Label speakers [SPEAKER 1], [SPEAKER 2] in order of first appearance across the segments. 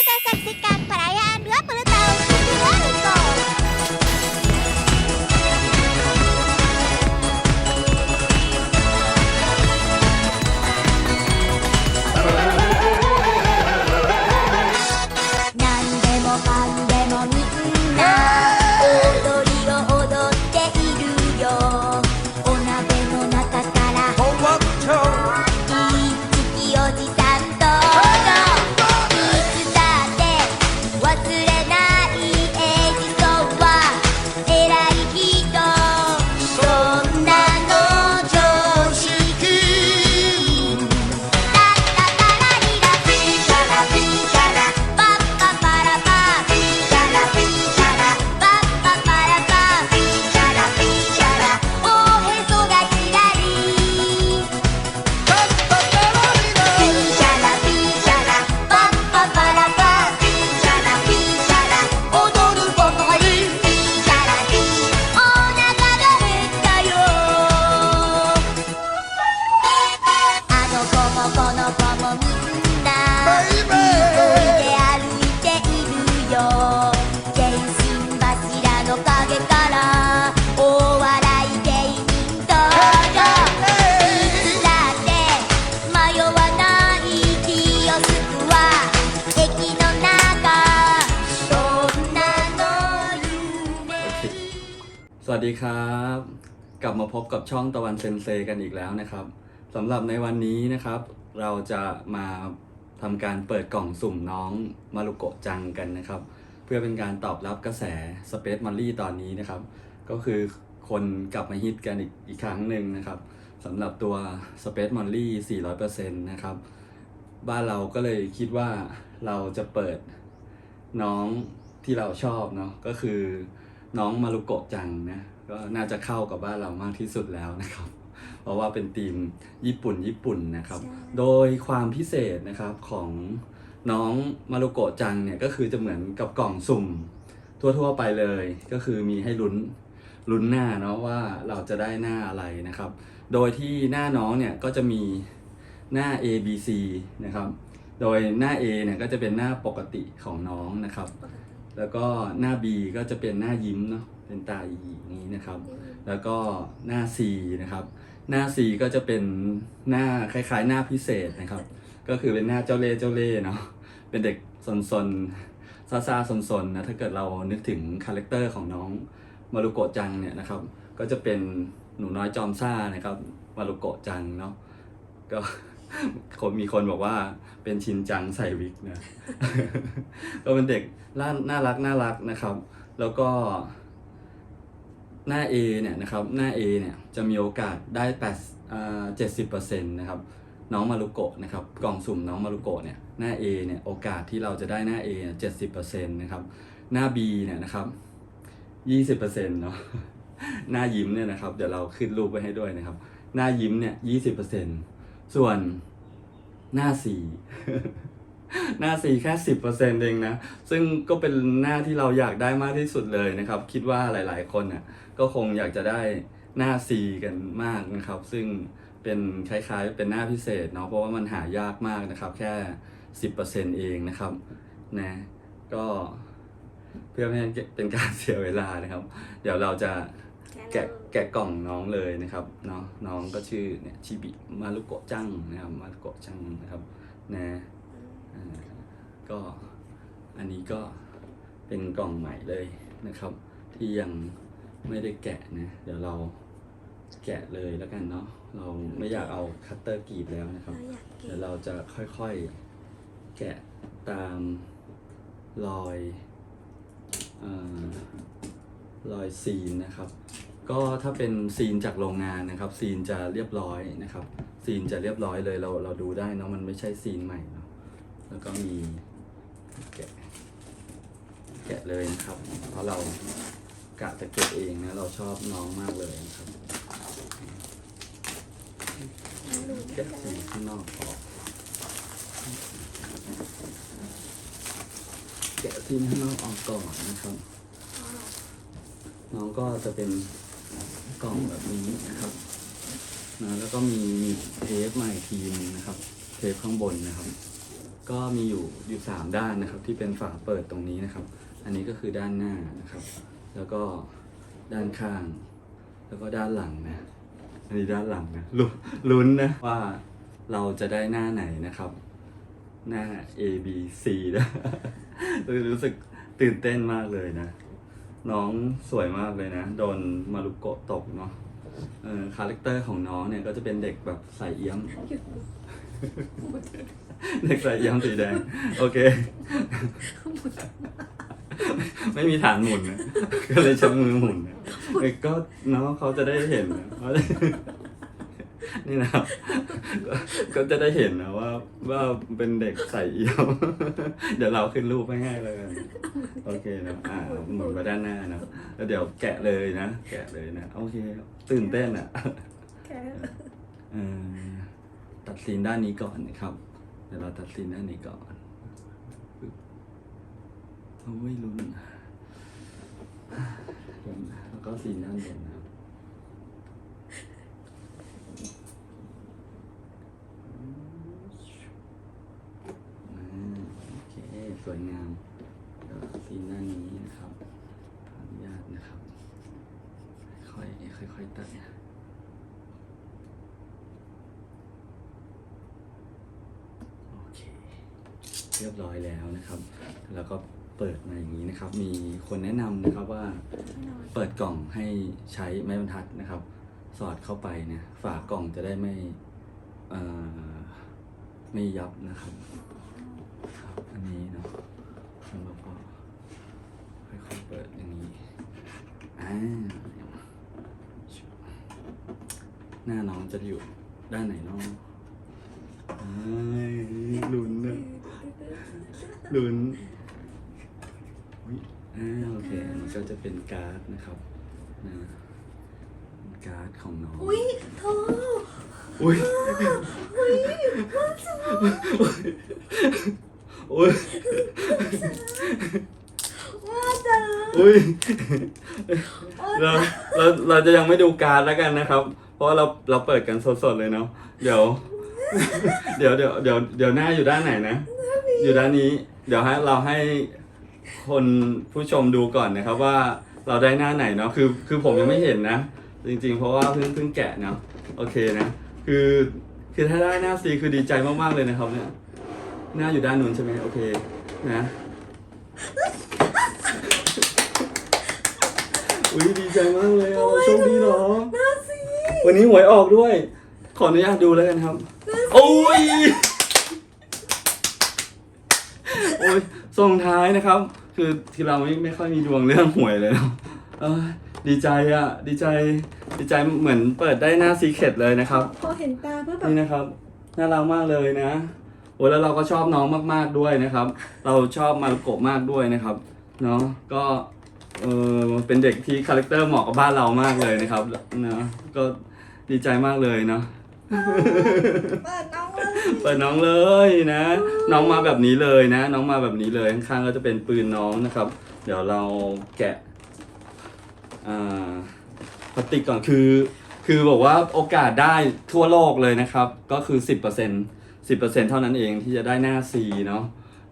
[SPEAKER 1] kita saksikan perayaan 20
[SPEAKER 2] วัสดีครับ กลับมาพบกับช่องตะวันเซนเซกันอีกแล้วนะครับสำหรับในวันนี้นะครับ เราจะมาทำการเปิดกล่องสุ่มน้องมารุโกะจังกันนะครับ เพื่อเป็นการตอบรับกระแส Space m o n ลี่ตอนนี้นะครับ ก็คือคนกลับมาฮิตกันอีกอีกครั้งหนึ่งนะครับสำหรับตัว Space m o n ลี่400%นะครับ บ้านเราก็เลยคิดว่าเราจะเปิดน้องที่เราชอบเนาะก็คือ น้องมารุโกะจังนะก็น่าจะเข้ากับบ้านเรามากที่สุดแล้วนะครับ เพราะว่าเป็นทีมญี่ปุ่นญี่ปุ่นนะครับ โดยความพิเศษนะครับของน้องมารุโกะจังเนี่ยก็คือจะเหมือนกับกล่องสุ่มทั่วๆไปเลย ก็คือมีให้ลุ้นลุ้นหน้าเนาะว่าเราจะได้หน้าอะไรนะครับ โดยที่หน้าน้องเนี่ยก็จะมีหน้า A B C นะครับ โดยหน้า A เนี่ยก็จะเป็นหน้าปกติของน้องนะครับ แล้วก็หน้า B ก็จะเป็นหน้ายิ้มเนาะเป็นตาอีอย่างนี้นะครับ แล้วก็หน้า C นะครับ หน้า C ก็จะเป็นหน้าคล้ายๆ หน้าพิเศษนะครับ ก็คือเป็นหน้าเจ้าเล่ห์เจ้าเล่ห์เนาะเป็นเด็กซนๆซาซาๆซนๆนะถ้าเกิดเรานึกถึงคาแรคเตอร์ของน้องมารุโกะจังเนี่ยนะครับ ก็จะเป็นหนูน้อยจอมซ่านะครับมารุโกะจังเนาะก็ คนมีคนบอกว่าเป็นชินจังใส่วิกนะ ก็เป็นเด็กน่าน่ารักน่ารักนะครับ แล้วก็หน้า A เนี่ยนะครับ หน้า A เนี่ยจะมีโอกาสได้8อ่า70%นต์นะครับ น้องมารุโกะนะครับ กล่องสุ่มน้องมารุโกะเนี่ย หน้า A เนี่ยโอกาสที่เราจะได้หน้า A เนี่ย70%นต์นะครับ หน้า B เนี่ยนะครับ20%เปอร์เซ็นต์เนาะ หน้ายิ้มเนี่ยนะครับ เดี๋ยวเราขึ้นรูปไว้ให้ด้วยนะครับ หน้ายิ้มเนี่ย20%ส่ ส่วนหน้า C หน้า C แค่10%เปอร์เซ็นเองนะ ซึ่งก็เป็นหน้าที่เราอยากได้มากที่สุดเลยนะครับ คิดว่าหลายๆ คนน่ะก็คงอยากจะได้หน้า C กันมากนะครับ ซึ่งเป็นคล้ายๆ เป็นหน้าพิเศษเนาะเพราะว่ามันหายากมากนะครับ แค่10%เองนะครับนะก็เพื่อไม่ให้เป็นการเสียเวลานะครับ เดี๋ยวเราจะ แกะแกะกล่องน้องเลยนะครับเนาะน้องก็ชื่อเนี่ยชิบิมารุโกะจังนะครับมารุโกะจังนะครับนะอ่าก็อันนี้ก็เป็นกล่องใหม่เลยนะครับ ที่ยังไม่ได้แกะนะเดี๋ยวเราแกะเลยแล้วกันเนาะเราไม่อยากเอาคัตเตอร์กรีดแล้วนะครับ เดี๋ยวเราจะค่อยๆแกะตามรอยเออรอยซีนนะครับ ก็ถ้าเป็นซีนจากโรงงานนะครับซีนจะเรียบร้อยนะครับซีนจะเรียบร้อยเลยเราเราดูได้เนาะมันไม่ใช่ซีนใหม่เนาะแล้วก็มีแกะแกะเลยนะครับ เพราะเรากะจะเก็บเองนะเราชอบน้องมากเลยนะครับแกะสีข้างนอกออกแกะซีนข้างนอกออกก่อนนะครับ น้องก็จะเป็น กล่องแบบนี้นะครับนะแล้วก็มีมีเทปมาอีกทีนึงนะครับ เทปข้างบนนะครับ ก็มีอยู่อยู่สามด้านนะครับ ที่เป็นฝาเปิดตรงนี้นะครับ อันนี้ก็คือด้านหน้านะครับ แล้วก็ด้านข้าง แล้วก็ด้านหลังนะ อันนี้ด้านหลังนะลุ้นลุ้นนะว่าเราจะได้หน้าไหนนะครับ หน้า A B C นะรู้สึกตื่นเต้นมากเลยนะ น้องสวยมากเลยนะ โดนมารุโกะตกเนาะเออคาแรคเตอร์ของน้องเนี่ยก็จะเป็นเด็กแบบใส่เอี้ยม เด็กใส่เอี้ยมสีแดง โอเค ไม่มีฐานหมุนนะก็เลยใช้มือหมุนนะเออก็น้องเขาจะได้เห็นนะว่า นี่นะครับก็ก็จะได้เห็นนะว่าว่าเป็นเด็กใส่เอี้ยมเดี๋ยวเราขึ้นรูปให้ให้เลยกันโอเคนะอ่าหมุนไปด้านหน้านะแล้วเดี๋ยวแกะเลยนะ แกะเลยนะ โอเค ตื่นเต้นอะเอ่อตัดซีนด้านนี้ก่อนนะครับ เดี๋ยวเราตัดซีนด้านนี้ก่อนปึ๊บโอ้ยลุ้นลุ้นแล้วก็ซีนด้านบนนะครับอ่าโอ เคสวยงามแล้วซีนด้านนี้นะครับขออนุญาตนะครับ ค่อยๆค่อยๆตัดนะโอเค เรียบร้อยแล้วนะครับ แล้วก็เปิดมาอย่างนี้นะครับ มีคนแนะนำนะครับว่าเปิดกล่องให้ใช้ไม้บรรทัดนะครับ สอดเข้าไปนะฝากล่องจะได้ไม่เอ่อไม่ยับนะครับครับอั นนี้เนาะแล้วก็ค่อยๆเปิดอย่างนี้อ่าหน้าน้องจะอยู่ด้านไหนเน้องไอ้ลุ้นนะลุ้นอุ๊ยอ่าโอเคอันนี้ก็จะเป็นการ์ดนะครับนะการ์ดของน้อง
[SPEAKER 3] อุ้ยเธอ
[SPEAKER 2] อุ้ย อุ้ย
[SPEAKER 3] ว่าจ้า
[SPEAKER 2] อุ้ยเราเราเราจะยังไม่ดูการ์ดแล้วกันนะครับ เพราะว่าเราเราเปิดกันสดๆเลยเนาะเดี๋ยว เดี๋ยวเดี๋ยวเดี๋ยวเดี๋ยวหน้าอยู่ด้านไหนนะ อยู่ด้านนี้ เดี๋ยวให้เราให้คนผู้ชมดูก่อนนะครับว่าเราได้หน้าไหนเนาะคือ คือผมยังไม่เห็นนะ จริง ๆ เพราะว่าเพิ่งเพิ่งแกะเนาะโอเคนะ คือคือถ้าได้หน้าซีคือดีใจมากๆเลยนะครับเนี่ย หน้าอยู่ด้านนู้นใช่ไหมโอเคนะอุ้ยดีใจมากเลยอะโชคดีเหรอ
[SPEAKER 3] น่าสิ
[SPEAKER 2] วันนี้หวยออกด้วย ขออนุญาตดูแล้วกันครับโอ้ยโอ้ยส่งท้ายนะครับ คือที่เราไม่ไม่ค่อยมีดวงเรื่องหวยเลยเนาะเออดีใจอะ ดีใจ ดีใจเหมือนเปิดได้หน้าซีเคร็ตเลยนะครับ
[SPEAKER 3] พอเห็นตาเพื่อแบบ
[SPEAKER 2] นี่นะครับ น่ารักมากเลยนะโอ้ยแล้วเราก็ชอบน้องมากๆด้วยนะครับ เราชอบมารุโกะมากด้วยนะครับเนาะก็เออเป็นเด็กที่คาแรคเตอร์เหมาะกับบ้านเรามากเลยนะครับนะก็ดีใจมากเลยเนาะ
[SPEAKER 3] เปิดน้องเลย
[SPEAKER 2] เปิดน้องเลยนะ น้องมาแบบนี้เลยนะ น้องมาแบบนี้เลยข้างๆก็จะเป็นปืนน้องนะครับ เดี๋ยวเราแกะอ่าพลาสติกก่อนคือ คือบอกว่าโอกาสได้ทั่วโลกเลยนะครับ ก็คือ 10% 10%เท่านั้นเองที่จะได้หน้า C เนาะ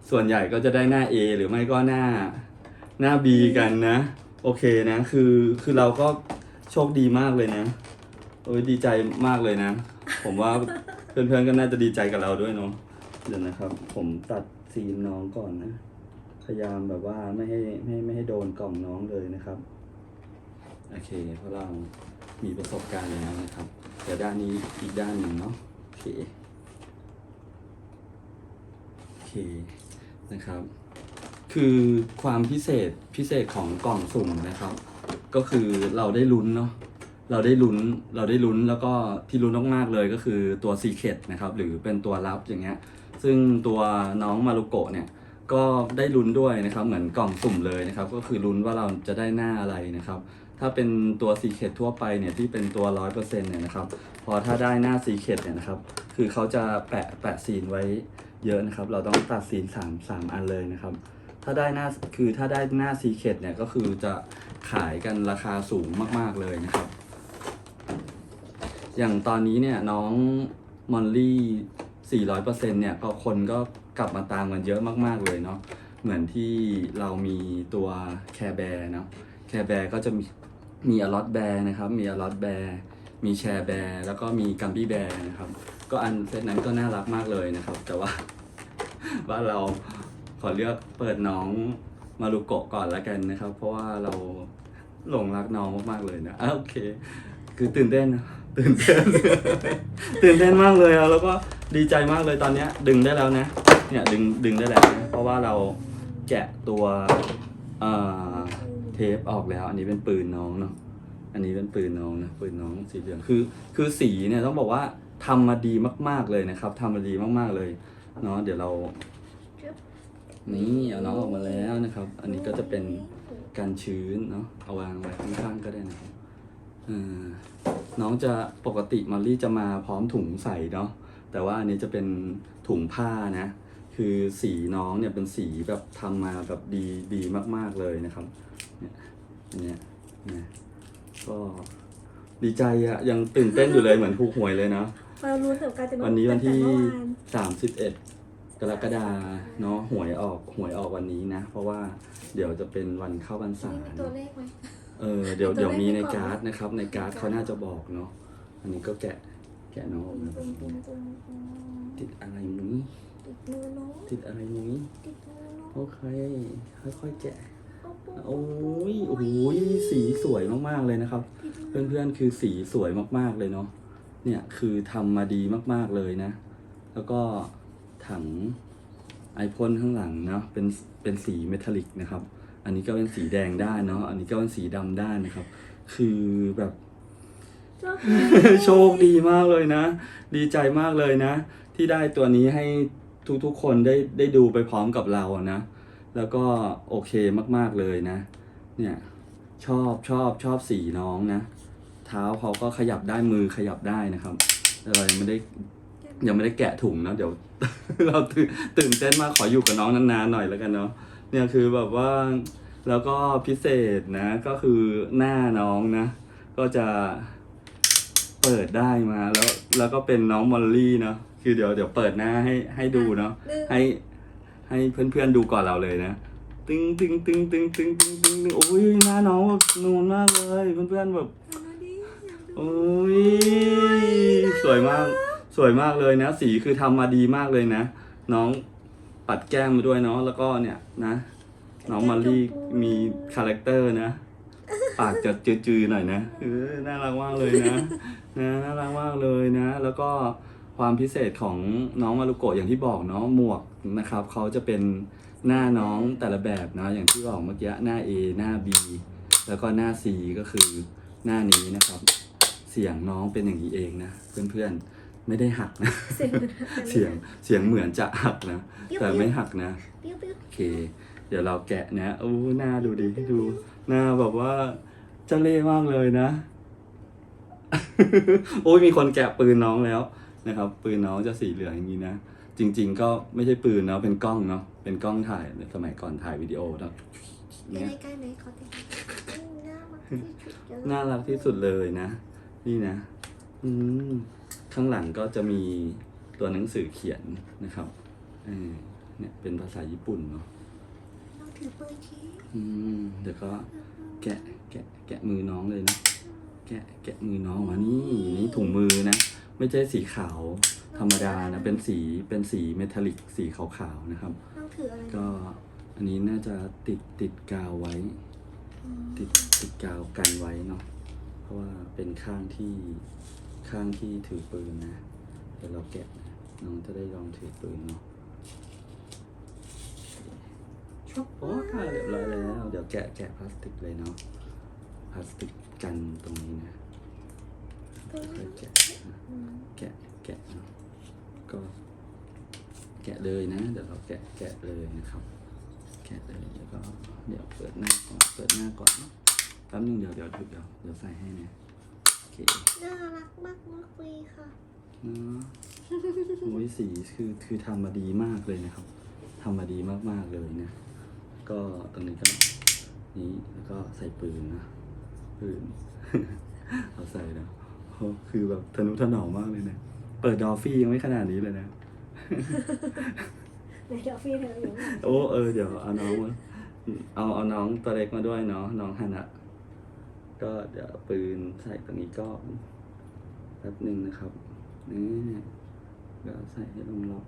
[SPEAKER 2] ส่วนใหญ่ก็จะได้หน้า A หรือไม่ก็หน้าหน้า B กันนะ โอเคนะคือคือเราก็โชคดีมากเลยนะโอ้ยดีใจมากเลยนะ ผมว่าเพื่อนๆก็น่าจะดีใจกับเราด้วยเนาะเดี๋ยวนะครับ ผมตัดซีนน้องก่อนนะ พยายามแบบว่าไม่ให้ไม่ให้ไม่ให้โดนกล่องน้องเลยนะครับโอเคเพราะเรามีประสบการณ์แล้วนะครับ เดี๋ยวด้านนี้อีกด้านหนึ่งเนาะโอเค เคนะครับ คือความพิเศษพิเศษของกล่องสุ่มนะครับ ก็คือเราได้ลุ้นเนาะเราได้ลุ้นเราได้ลุ้นแล้วก็ที่ลุ้นมากๆเลยก็คือตัวซีเค t นะครับหรือเป็นตัวลับอย่างเงี้ย ซึ่งตัวน้องมารุโกะเนี่ยก็ได้ลุ้นด้วยนะครับ เหมือนกล่องสุ่มเลยนะครับ ก็คือลุ้นว่าเราจะได้หน้าอะไรนะครับ ถ้าเป็นตัวซีเค t ทั่วไปเนี่ยที่เป็นตัวร้อยเปอร์เซ็นต์เนี่ยนะครับ พอถ้าได้หน้าซีเค t เนี่ยนะครับ คือเขาจะแปะแปะซีนไว้ เยอะนะครับ เราต้องตัดซีนสามสามอันเลยนะครับ ถ้าได้หน้าคือถ้าได้หน้าซีเค t เนี่ยก็คือจะขายกันราคาสูงมากๆเลยนะครับ อย่างตอนนี้เนี่ยน้องมอลลี่400เปอร์เซ็นเนี่ยก็คนก็กลับมาตามกันเยอะมากๆเลยเนาะเหมือนที่เรามีตัวแคร์แบร์เนาะแคร์แบร์ก็จะมีมีอลอตแบร์นะครับ มีอลอตแบร์ มีแชร์แบร์แล้วก็มีกัมบี้แบร์นะครับ ก็อันเซตนั้นก็น่ารักมากเลยนะครับ แต่ว่าว่าเราขอเลือกเปิดน้องมารุโกะก่อนละกันนะครับ เพราะว่าเราหลงรักน้องมากๆเลยนะอะโอเค คือตื่นเต้นตื่นเต้นตื่นเต้นมากเลยอะแล้วก็ดีใจมากเลยตอนเนี้ย ดึงได้แล้วนะ เนี่ยดึงดึงได้แล้วนะเพราะว่าเราแกะตัวเอ่อเทปออกแล้ว อันนี้เป็นปืนน้องเนาะ อันนี้เป็นปืนน้องนะปืนน้องสีเหลืองคือคือสีเนี่ยต้องบอกว่าทำมาดีมาก ๆเลยนะครับทำมาดีมากๆเลยเนาะเดี๋ยวเรานี่เอาน้องออกมาแล้วนะครับ อันนี้ก็จะเป็นการชื้นเนาะเอาวางไว้ข้างๆก็ได้นะครับน้องจะปกติมอลลี่จะมาพร้อมถุงใส่เนาะแต่ว่าอันนี้จะเป็นถุงผ้านะ คือสีน้องเนี่ยเป็นสีแบบทำมาแบบดีดีมาก ๆเลยนะครับ เนี่ยเนี้ยเนี่ย ก็ดีใจอะยังตื่นเต้นอยู่เลยเหมือนถูกหวยเลยเนาะ
[SPEAKER 3] เรารู้ถึงการจะ
[SPEAKER 2] วันนี้วันที่
[SPEAKER 3] ตั้งแต่เมื่อวาน
[SPEAKER 2] สามสิบเอ็ดกรกฎาเนาะหวยออกหวยออกวันนี้นะ เพราะว่าเดี๋ยวจะเป็นวันเข้าพรรษา
[SPEAKER 3] นี่มีตัว
[SPEAKER 2] เนาะ
[SPEAKER 3] เลขไหม
[SPEAKER 2] เออเดี๋ยว
[SPEAKER 3] มีตัว
[SPEAKER 2] เดี๋ยวมีใน
[SPEAKER 3] เลขไว้ก่อน
[SPEAKER 2] การ์ดนะครับ ในการ์ดเขาน่าจะบอกเนาะอันนี้ก็แกะแกะน้องออกมา
[SPEAKER 3] ตุ้มตุ้มตุ้มตุ้ม
[SPEAKER 2] ติดอะไรมุ้ย
[SPEAKER 3] ติดมือน้อง
[SPEAKER 2] ติดอะไรมุ้ย
[SPEAKER 3] ติดมือน้อง
[SPEAKER 2] โอเคค่อยๆแกะ
[SPEAKER 3] โอ้
[SPEAKER 2] โอ้ยโอ้ยสีสวยมากๆเลยนะครับ เพื่อนๆคือสีสวยมากๆเลยเนาะเนี่ยคือทำมาดีมากๆเลยนะ แล้วก็ถังไอพ่นข้างหลังเนาะเป็นเป็นสีเมทัลลิกนะครับ อันนี้ก็เป็นสีแดงด้านเนาะอันนี้ก็เป็นสีดำด้านนะครับ คือแบบ
[SPEAKER 3] ชอบ
[SPEAKER 2] โชคดีมากเลยนะ ดีใจมากเลยนะ ที่ได้ตัวนี้ให้ทุกๆคนได้ได้ดูไปพร้อมกับเราอะนะ แล้วก็โอเคมากๆเลยนะ เนี่ยชอบชอบชอบสีน้องนะ เท้าเขาก็ขยับได้มือขยับได้นะครับแต่เรายังไม่ได้ยังไม่ได้แกะถุงนะเดี๋ยว เราตื่นตื่นเต้นมากขออยู่กับน้องนานๆหน่อยแล้วกันเนาะเนี่ยคือแบบว่าแล้วก็พิเศษนะ ก็คือหน้าน้องนะ ก็จะเปิดได้มาแล้วแล้วก็เป็นน้องมอลลี่เนาะคือเดี๋ยวเดี๋ยวเปิดหน้าให้ให้ดูเนาะ
[SPEAKER 3] หนึ่ง
[SPEAKER 2] ให้ ให้เพื่อนๆดูก่อนเราเลยนะ ตึงตึงตึงตึงตึงตึงตึงตึงโอ้ยหน้าน้องแบบนูนมากเลยเพื่อนๆแบบ
[SPEAKER 3] เอามาดิอยากดู
[SPEAKER 2] โอ้ยสวยมากสวยมากเลยนะ สีคือทำมาดีมากเลยนะ น้องปัดแก้มมาด้วยเนาะแล้วก็เนี่ยนะ น้องมารีมีคาแรคเตอร์นะปากจะจืดๆหน่อยนะเออน่ารักมากเลยนะนะน่ารักมากเลยนะ แล้วก็ ความพิเศษของน้องมารุโกะอย่างที่บอกเนาะหมวกนะครับเขาจะเป็นหน้าน้องแต่ละแบบนะอย่างที่บอกเมื่อกี้หน้า A หน้า B แล้วก็หน้า C ก็คือหน้านี้นะครับ เสียงน้องเป็นอย่างนี้เองนะเพื่อนๆไม่ได้หักนะ
[SPEAKER 3] เสียง
[SPEAKER 2] เสียงเสียงเหมือนจะหักนะแต่ไม่หักนะ
[SPEAKER 3] ปิ้วปิ้ว
[SPEAKER 2] โอเค เดี๋ยวเราแกะนะโอ้หน้าดูดิดูหน้าแบบว่าเจะเล่ห์มากเลยนะ โอ้ยมีคนแกะปืนน้องแล้ว นะครับ ปืนน้องจะสีเหลืองอย่างนี้นะ จริง ๆ ก็ไม่ใช่ปืนเนาะเป็นกล้องเนาะเป็นกล้องถ่ายสมัยก่อนถ่ายวิดีโอเนาะ
[SPEAKER 3] ใกล้
[SPEAKER 2] เนี่ย
[SPEAKER 3] ใกล้ไหมขอติดน่ารักที่สุดเลย
[SPEAKER 2] น่ารักที่สุดเลยนะ นี่นะ อืมข้างหลังก็จะมีตัวหนังสือเขียนนะครับเออเนี่ยเป็นภาษาญี่ปุ่นเนาะ
[SPEAKER 3] น้องถือปืนชี้
[SPEAKER 2] อืมเดี๋ยวก็แกะแกะแกะมือน้องเลยนะ แกะแกะมือน้องมานี่นี่ถุงมือนะ ไม่ใช่สีขาวธรรมดานะ เป็นสีเป็นสีเมทัลลิกสีขาวๆนะครับ
[SPEAKER 3] น้องถืออะไร
[SPEAKER 2] ก็อันนี้น่าจะติดติดกาวไว้
[SPEAKER 3] อืม
[SPEAKER 2] ติดติดกาวกันไว้เนาะเพราะว่าเป็นข้างที่ข้างที่ถือปืนนะเดี๋ยวเราแกะนะน้องจะได้ลองถือปืนเนาะชุบโอ้ค่ะเรียบร้อยแล้ว เดี๋ยวแกะแกะพลาสติกเลยเนาะพลาสติกกันตรงนี้นะ
[SPEAKER 3] ปืน
[SPEAKER 2] ค่อย แกะแกะแกะก็แกะเลยนะ เดี๋ยวเราแกะแกะเลยนะครับ แกะเลยแล้วก็เดี๋ยวเปิดหน้าก่อนเปิดหน้าก่อนนะแป๊บนึงเดี๋ยวเดี๋ยวเดี๋ยวเดี๋ยวเดี๋ยวใส่ให้นะโอเค
[SPEAKER 3] น่ารักมากมากเลยค่ะ
[SPEAKER 2] นะโอ้ยสีคือคือทำมาดีมากเลยนะครับทำมาดีมากๆเลยนะ ก็ตรงนี้ก็นี้แล้วก็ใส่ปืนนะปืนเอาใส่นะโอ้ คือแบบทะนุถนอมมากเลยนะ เปิดดอฟฟี่ยังไม่ขนาดนี้เลยนะ
[SPEAKER 3] ไหนเดี๋ยวพี่เธออยู่ข้างหลัง
[SPEAKER 2] โอ้เออเดี๋ยวเอาน้องมาเอาเอาน้องตัวเล็กมาด้วยเนาะน้องฮานะก็เดี๋ยวเอาปืนใส่ตรงนี้ก็แป๊บหนึ่งนะครับนี่เดี๋ยวใส่ให้ลงล็อก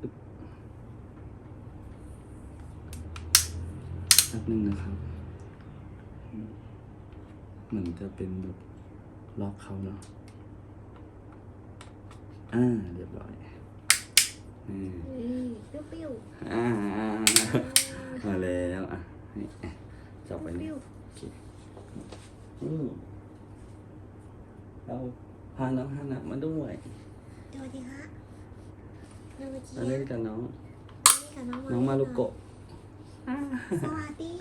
[SPEAKER 2] อึ๊บแป๊บหนึ่งนะครับ เหมือนจะเป็นแบบ ล็อกเขาเนาะอ่าเรียบร้อยนี่
[SPEAKER 3] นี่เปรี้ยว
[SPEAKER 2] อ่า
[SPEAKER 3] ๆ
[SPEAKER 2] มาแล้วอะนี่จับ
[SPEAKER 3] เป
[SPEAKER 2] ไปนี่
[SPEAKER 3] รี้ยว
[SPEAKER 2] โอเคอืมเราพาน้องฮานะมาด้วย
[SPEAKER 3] ๆสวัสดีฮะสวัสดี
[SPEAKER 2] มาเล่นกับน้อง
[SPEAKER 3] นี่กับน้อง
[SPEAKER 2] น้องมารุโกะ
[SPEAKER 3] สวัสดี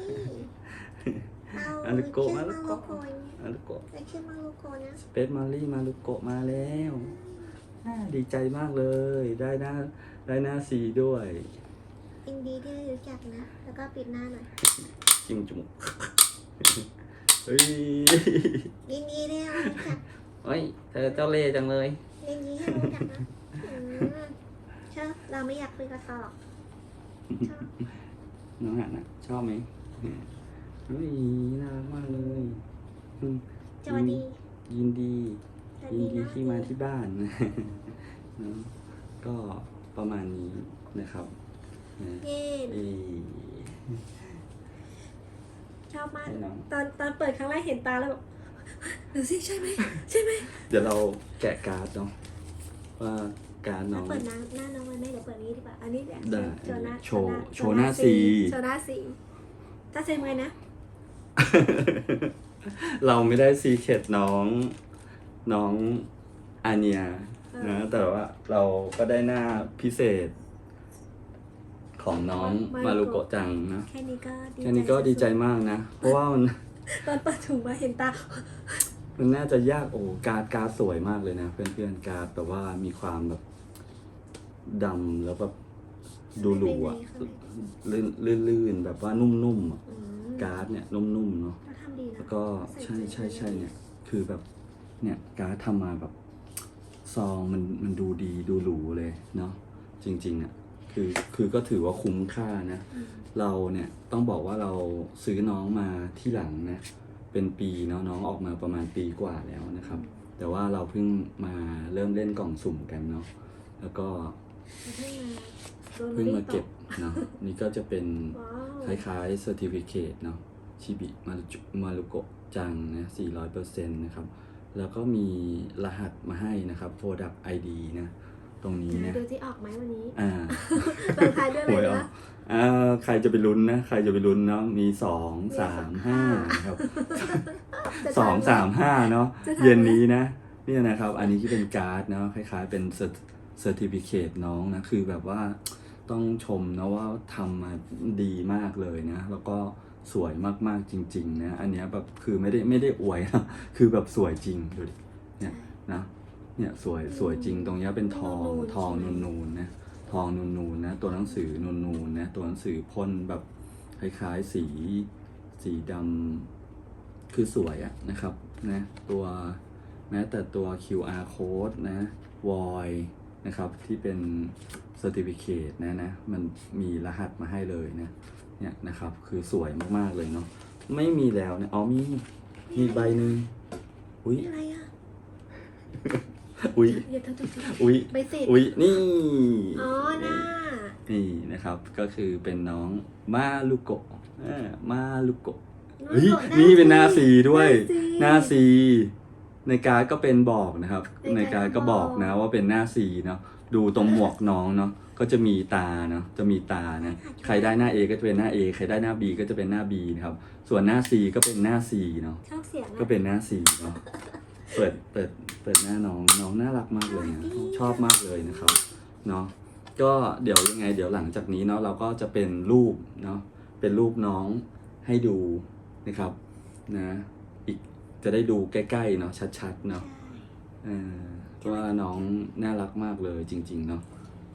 [SPEAKER 3] เอา
[SPEAKER 2] มารุโกะ
[SPEAKER 3] ชื่อ
[SPEAKER 2] มา
[SPEAKER 3] มา
[SPEAKER 2] รุ
[SPEAKER 3] รุ
[SPEAKER 2] โกะ
[SPEAKER 3] โกะเนี่ย
[SPEAKER 2] มารุโกะ
[SPEAKER 3] แต่ชื่อมารุโกะนะ
[SPEAKER 2] สเปซมารี่มารุโกะมาแล้วอ่าดีใจมากเลย ได้หน้าได้หน้าสีด้วย
[SPEAKER 3] ยินดีที่ได้รู้จักนะ แล้วก็ปิดหน้าหน่อย
[SPEAKER 2] จริงจุกเฮ้ย
[SPEAKER 3] ยินดีที่ได้รู้จัก
[SPEAKER 2] เฮ้ยเธอเจ้าเล่ห์จังเลย
[SPEAKER 3] ยินดีที่รู้จักนะอืมชอบเราไม่อยากคุยกับเธอหรอกชอบ
[SPEAKER 2] น้องฮานะชอบไหมเฮ้ยน่ารักมากเลย อืม
[SPEAKER 3] สวัสดี
[SPEAKER 2] ยินดี
[SPEAKER 3] สวัส
[SPEAKER 2] ยิน
[SPEAKER 3] ดี
[SPEAKER 2] ดี
[SPEAKER 3] นะ
[SPEAKER 2] ที่มาที่บ้านนะเนอะก็ประมาณนี้นะครับนะ
[SPEAKER 3] เย้
[SPEAKER 2] เอ้ย
[SPEAKER 3] ชอบมาก
[SPEAKER 2] ให้น้อง
[SPEAKER 3] ตอนตอนเปิดครั้งแรกเห็นตาแล้วแบบเดี๋ยวสิใช่ไหมใช่ไหม
[SPEAKER 2] เดี๋ยวเราแกะการ์ดเนาะว่าการ์ดน้
[SPEAKER 3] แล้ว
[SPEAKER 2] อง
[SPEAKER 3] เปิดหน้าหน้าน้องไว้ไหมเดี๋ยวเปิดนี้ดีกว่า อันนี้เดี๋ยว
[SPEAKER 2] ได้
[SPEAKER 3] โชว์หน้า
[SPEAKER 2] โชว์โชว์หน้าสี
[SPEAKER 3] โชว์หน้าสีถ้าเซ็นไว้นะ
[SPEAKER 2] เราไม่ได้ซีเคดน้องน้องอาเนียนะแต่ว่าเราก็ได้หน้าพิเศษ ของน้องมารุโกะจังนะ
[SPEAKER 3] แค่นี้ก็ดี
[SPEAKER 2] แค่นี้ก็ดีใจมากนะ เพราะว่ามัน
[SPEAKER 3] ตอนเปิดถุงมาเห็นตา
[SPEAKER 2] มันน่าจะยากโอ้การ์ดการ์ดสวยมากเลยนะ เพื่อนๆการ์ดแบบว่ามีความแบบดำแล้วแบบ ดูหรูอะลื่นลื่นๆแบบว่านุ่มๆอะ
[SPEAKER 3] อืม
[SPEAKER 2] การ์ดเนี่ยนุ่มๆเนาะ
[SPEAKER 3] เราทำดีนะ
[SPEAKER 2] แล้วก็ใช่ใช่ใช่เนี่ย คือแบบเนี่ยการ์ดทำมาแบบซองมันมันดูดีดูหรูเลยเนาะจริงๆอะคือคือก็ถือว่าคุ้มค่านะ
[SPEAKER 3] อืม
[SPEAKER 2] เราเนี่ยต้องบอกว่าเราซื้อน้องมาที่หลังนะเป็นปีเนาะน้องออกมาประมาณปีกว่าแล้วนะครับ แต่ว่าเราเพิ่งมาเริ่มเล่นกล่องสุ่มกันเนาะแล้วก็
[SPEAKER 3] เราเพิ่งมาโดน
[SPEAKER 2] เพิ่งมา
[SPEAKER 3] ต
[SPEAKER 2] เก็บเนาะนี่ก็จะเป็น
[SPEAKER 3] ว้าว
[SPEAKER 2] คล้ายๆ Certificate เนาะชิบิมารุจุมารุโกะจังนะ400%นะครับ แล้วก็มีรหัสมาให้นะครับ Product ID นะ ตรงนี้นะ
[SPEAKER 3] ดูที่ออกไหมวันนี้
[SPEAKER 2] อ่า
[SPEAKER 3] เปิดท้ายด้วย
[SPEAKER 2] หวย
[SPEAKER 3] เลย
[SPEAKER 2] ออ
[SPEAKER 3] นะ
[SPEAKER 2] กอ่าใครจะไปลุ้นนะ ใครจะไปลุ้นเนาะ มีสองสามห้านะครับ
[SPEAKER 3] จะ
[SPEAKER 2] สอง
[SPEAKER 3] ทันไห
[SPEAKER 2] สามห้าเนาะ
[SPEAKER 3] จะทันไหม
[SPEAKER 2] เย็นนี้นะ เนี่ยนะครับ อันนี้ที่เป็นการ์ดเนาะ คล้ายๆเป็นเซอร์ติฟิเคตน้องนะ คือแบบว่า ต้องชมนะว่าทำมาดีมากเลยนะ แล้วก็สวยมากๆจริง ๆ นะ อันเนี้ยแบบคือไม่ได้ไม่ได้อวยนะคือแบบสวยจริงดูดิเนี่ยนะเนี่ยสวยสวยจริงตรงเนี้ยเป็นทองทองนูนๆนะทองนูนๆนะตัวหนังสือนูนๆนะตัวหนังสือพ่นแบบคล้ายๆสีสีดำคือสวยอะนะครับนะตัวแม้แต่ตัว QR code นะ void นะครับที่เป็น certificate นะนะมันมีรหัสมาให้เลยนะเนี่ยนะครับคือสวยมากๆเลยเนาะไม่มีแล้วนะอ๋อมีมีอีกใบหนึ่งอุ้ย
[SPEAKER 3] นี่อะไรอะ
[SPEAKER 2] อุ้ย
[SPEAKER 3] เดี๋ยวเธอจะ
[SPEAKER 2] อุ้ย
[SPEAKER 3] ใบเสร็จ
[SPEAKER 2] อุ้ยนี่
[SPEAKER 3] อ๋อหน้า
[SPEAKER 2] นี่นะครับก็คือเป็นน้องมาลุโกะอ่ามาลุโกะเฮ้ยนี่เป็นหน้าสีด้วยหน้าสี ในการดก็เป็นบอกนะครับ ในการดก็บอกนะว่าเป็นหน้าสีเนาะดูตรงหมวกน้องเนาะก็จะมีตาเนาะจะมีตานะใครได้หน้า A ก็จะเป็นหน้า A ใครได้หน้า B ก็จะเป็นหน้า B นะครับส่วนหน้า C ก็เป็นหน้า C เนาะ
[SPEAKER 3] ชอบเสียงอะ
[SPEAKER 2] ก็เป็นหน้า C เนาะ เปิด เปิด เปิดหน้าน้อง น้องน่ารักมากเลยนะ ชอบมากเลยนะครับ เนาะ ก็เดี๋ยวยังไง เดี๋ยวหลังจากนี้เนาะเราก็จะเป็นรูปเนาะ เป็นรูปน้องให้ดูนะครับ นะอีก จะได้ดูใกล้ๆเนาะชัดๆเนาะเออว่าน้องน่ารักมากเลยจริง ๆ เนาะ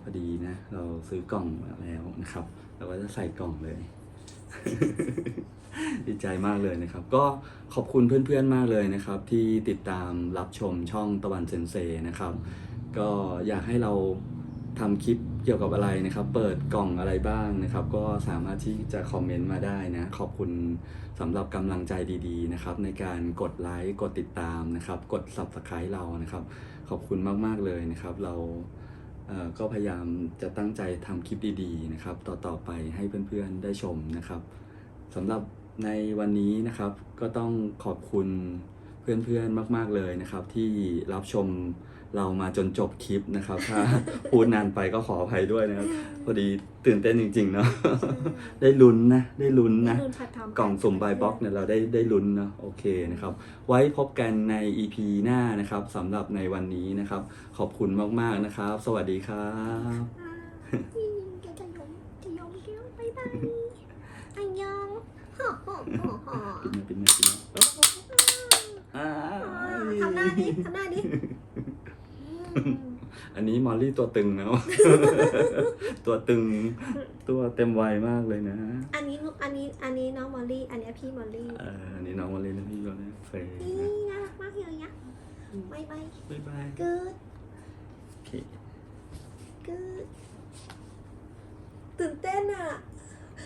[SPEAKER 2] พอดีนะ เราซื้อกล่องมาแล้วนะครับเราก็จะใส่กล่องเลย ดีใจมากเลยนะครับ ก็ขอบคุณเพื่อนๆมากเลยนะครับ ที่ติดตามรับชมช่องตะวันเซนเซนะครับ ก็อยากให้เรา ทำคลิปเกี่ยวกับอะไรนะครับ เปิดกล่องอะไรบ้างนะครับ ก็สามารถที่จะคอมเมนต์มาได้นะ ขอบคุณสำหรับกำลังใจดีๆนะครับ ในการกดไลค์กดติดตามนะครับ กด subscribe เรานะครับ ขอบคุณมากๆเลยนะครับ เราเก็พยายามจะตั้งใจทำคลิปดีๆนะครับ ต่อๆไปให้เพื่อนๆได้ชมนะครับสำหรับในวันนี้นะครับก็ต้องขอบคุณเพื่อนๆมาก ๆเลยนะครับ ที่รับชม เรามาจนจบคลิปนะครับ ถ้าพูดนานไปก็ขออภัยด้วยนะครับ พอดีตื่นเต้นจริง ๆ เนาะได้ลุ้นนะได้ลุ้นนะ
[SPEAKER 3] รุ่นพัดทอม
[SPEAKER 2] กล่องสุ่มบายบ็อกเนี่ยเราได้ได้ลุ้นเนาะโอเคนะครับ ไว้พบกันใน EP หน้านะครับสำหรับในวันนี้นะครับ ขอบคุณมากๆนะครับ สวัสดีครับ
[SPEAKER 3] อ่าจะยอมจะยอมจะยอมบ๊ายบายอันยองฮ่อฮ่อฮ่อฮ่อ
[SPEAKER 2] ปิดหน้าปิดหน้าปิดหน้าอ้า
[SPEAKER 3] ทำหน้าดิทำหน้าดิอืม
[SPEAKER 2] อั นนี้มอลลี่ตัวตึงนะ ตัวตึง ตัวเต็มวัยมากเลยนะ
[SPEAKER 3] อันนี้อันนี้อันนี้น้องมอลลี่ อันนี้พี่มอลลี่
[SPEAKER 2] เอออันนี้น้องมอลลี่นะพี่ก็เลยเฟย์
[SPEAKER 3] นี่
[SPEAKER 2] นะ
[SPEAKER 3] น่ารักมากเลยอะบายบาย
[SPEAKER 2] บ๊ายบาย
[SPEAKER 3] กูด
[SPEAKER 2] โอเค
[SPEAKER 3] กูดตื่นเต้นอะ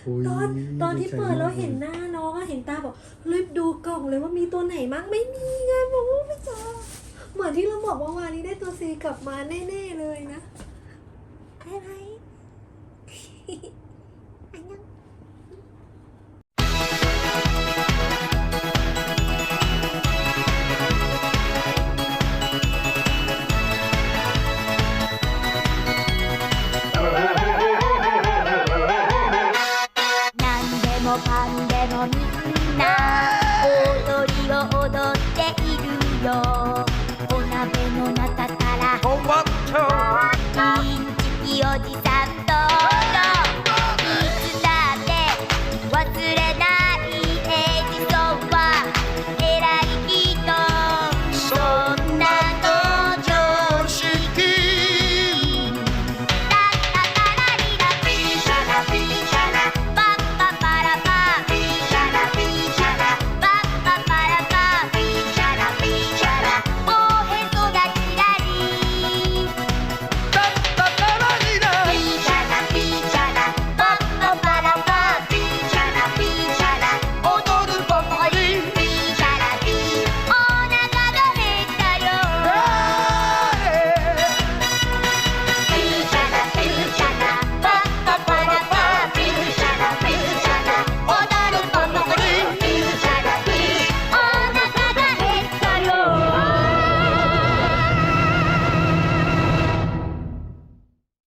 [SPEAKER 2] โย
[SPEAKER 3] ตอนตอนที่
[SPEAKER 2] ใจ
[SPEAKER 3] เปิดแล้ว
[SPEAKER 2] มาก
[SPEAKER 3] เห็นหน้าน้องอะเห็นตาบอกรีบดูกล่องเลยว่ามีตัวไหนมั้งไม่มีไงบอกว่าไม่เจอ เหมือนที่เราบอกว่าวานี้ได้ตัวซีกลับมาแน่ ๆ เลยนะได้ไหม